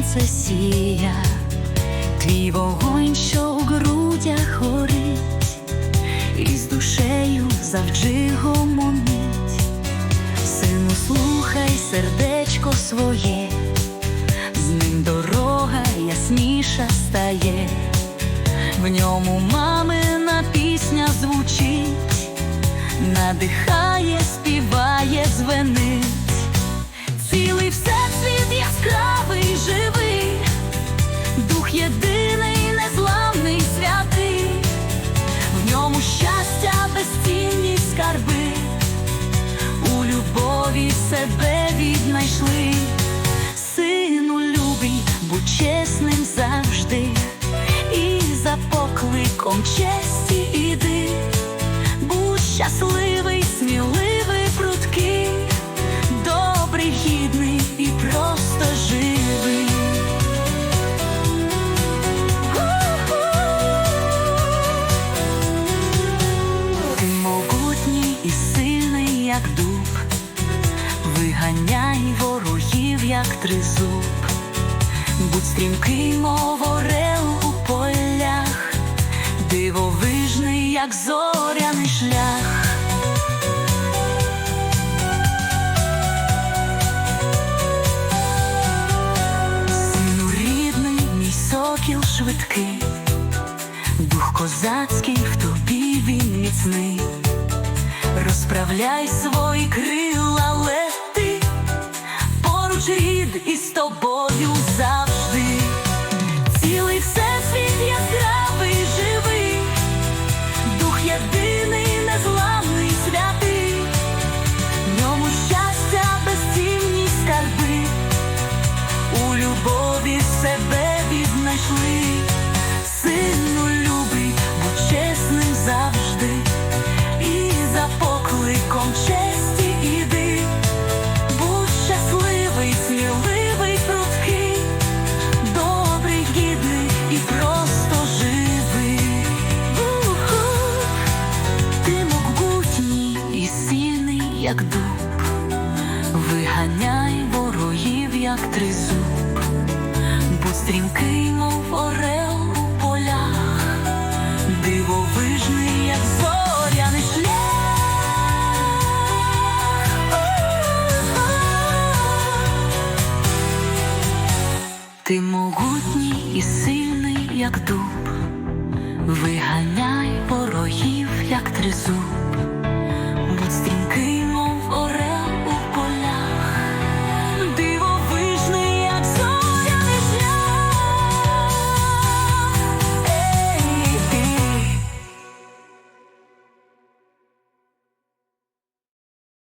сонце сія, твій вогонь, що у грудях горить, і з душею завжди гомонить, сину, слухай сердечко своє, з ним дорога ясніша стає, в ньому мамина пісня звучить, надихає, співає, звенить. Себе віднайшли. Сину любий, будь чесним завжди, і за покликом честі іди, будь щасливий, сміливий, прудкий, добрий, гідний і просто живий. Ти могутній і сильний, як дуб, виганяй ворогів, як тризуб, будь стрімкий, мов орел у полях, дивовижний, як зоряний шлях. Сину рідний, мій сокіл швидкий, дух козацький в тобі він міцний, розправляй свої крила, тобою завжди. Цілий всесвіт яскравий, живий, дух єдиний, незламний, святий, в ньому щастя, безцінні скарби. У любові себе віднайшли, сину як дуб. Виганяй ворогів, як тризуб, будь стрімкий, мов орел у полях, дивовижний, як зоряний шлях. Ти могутній і сильний, як дуб, виганяй ворогів, як тризуб.